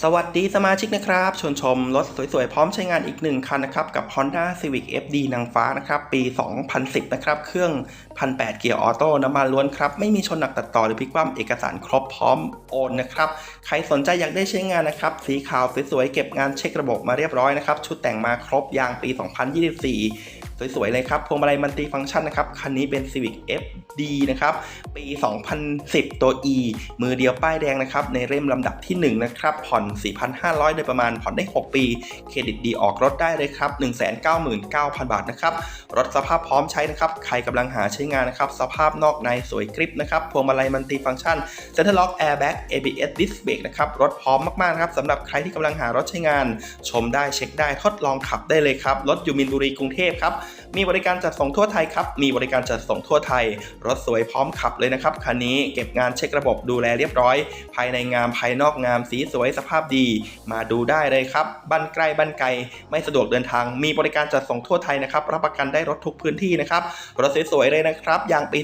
สวัสดีสมาชิกนะครับชวนชมรถสวยๆ พร้อมใช้งานอีกหนึ่งคันนะครับ กับ Honda Civic FD นางฟ้านะครับ ปี 2010 นะครับ เครื่อง 1,800 เกียร์ออโต้น้ำมันล้วนครับ ไม่มีชนหนักตัดต่อหรือพลิกคว่ำเอกสารครบพร้อมโอนนะครับ ใครสนใจอยากได้ใช้งานนะครับ สีขาวสวยๆ เก็บงานเช็คระบบมาเรียบร้อยนะครับ ชุดแต่งมาครบยางปี 2024 สวยๆเลยครับพวงมาลัยมันติฟังก์ชันนะครับ คันนี้เป็น Civic FD นะครับ ปี 2010 ตัว E มือเดียวป้ายแดงนะครับ ในเล่มลำดับที่ 1 นะครับ ผ่อน 4,500 โดยประมาณ ผ่อนได้ 6 ปี เครดิตดีออกรถได้เลยครับ 199,000 บาทนะครับ รถสภาพพร้อมใช้นะครับ ใครกำลังหาใช้งานนะครับ สภาพนอกในสวยกริปนะครับพวงมาลัยมันติฟังก์ชัน Center Lock Airbag ABS Disc Brake นะครับ รถพร้อมมากๆนะครับสำหรับใครที่กำลังหารถใช้งาน ชมได้เช็คได้ทดลองขับได้เลยครับ รถอยู่มินบุรีกรุงเทพครับ มีบริการจัดส่งทั่วไทยครับ มีบริการจัดส่งทั่วไทย รถสวยพร้อมขับเลยนะครับคันนี้เก็บงานเช็คระบบดูแลเรียบร้อย ภายในงามภายนอกงามสีสวยสภาพดี มาดูได้เลยครับบ้านใกล้บ้านไกล ไม่สะดวกเดินทาง มีบริการจัดส่งทั่วไทยนะครับรับประกันได้รถทุกพื้นที่นะครับรถสวยๆเลยนะครับยางปี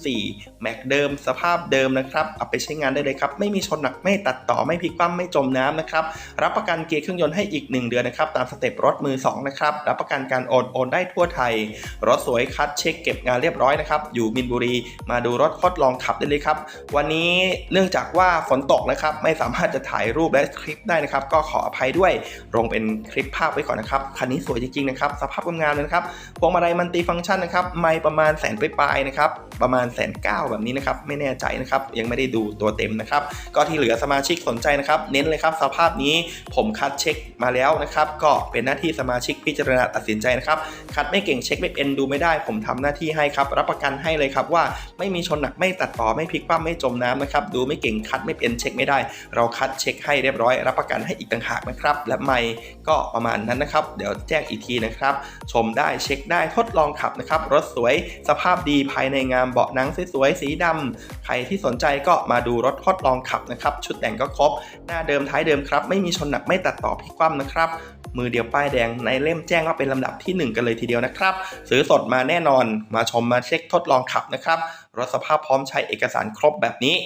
2024 แม็กเดิม สภาพเดิมนะครับเอาไปใช้งานได้เลยครับไม่มีชนหนักไม่ตัดต่อไม่พลิกคว่ำไม่จมน้ำนะครับรับประกันเกียร์เครื่องยนต์ให้อีก 1 เดือนนะครับตามสเต็ปรถมือ2นะครับรับประกันการโอนโอนได้ทั่วไทยรถสวยคัดเช็คเก็บงานเรียบร้อยนะครับอยู่มินบุรีมาดูรถทดลองขับได้เลยครับ วันนี้เนื่องจากว่าฝนตกนะครับไม่สามารถจะถ่ายรูปและคลิปได้นะครับ ก็ขออภัยด้วยลงเป็นคลิปภาพไว้ก่อนนะครับคันนี้สวยจริงๆนะครับสภาพงามเลยนะครับพวงมาลัยมันตีฟังก์ชันนะครับไม่ประมาณแสนปลายๆนะครับประมาณแสนเก้าแบบนี้นะครับไม่แน่ใจนะครับยังไม่ได้ดูตัวเต็มนะครับก็ที่เหลือสมาชิกสนใจนะครับ เน้นเลยครับสภาพนี้ผมคัดเช็คมาแล้วนะครับก็เป็นหน้าที่สมาชิกพิจารณาตัดสินใจนะครับคัดไม่เก่งเช็คไม่เป็นดูไม่ได้ ผมทำหน้าที่ให้ครับ รับประกันให้เลยครับว่าไม่มีชนหนักไม่ตัดต่อไม่พลิกคว่ำไม่จมน้ำนะครับ ดูไม่เก่งคัดไม่เป็นเช็คไม่ได้ เราคัดเช็คให้เรียบร้อย รับประกันให้อีกต่างหากนะครับ และไม่ก็ประมาณนั้นนะครับ เดี๋ยวแจ้งอีกทีนะครับ ชมได้เช็คได้ทดลองขับนะครับ รถสวยสภาพดีภายในงามเบาะหนังสวยๆสีดำใครที่สนใจก็มาดูรถทดลองขับนะครับ ชุดแต่งก็ครบ หน้าเดิมท้ายเดิมครับ ไม่มีชนหนักไม่ตัดต่อพลิกคว่ำนะครับ มือเดียวป้ายแดงในเล่มแจ้งว่าเป็นลำดับที่ 1 กันเลยทีเดียวนะครับ ซื้อสดมาแน่นอนมาชมมาเช็คทดลองขับนะครับรถสภาพพร้อมใช้เอกสารครบแบบนี้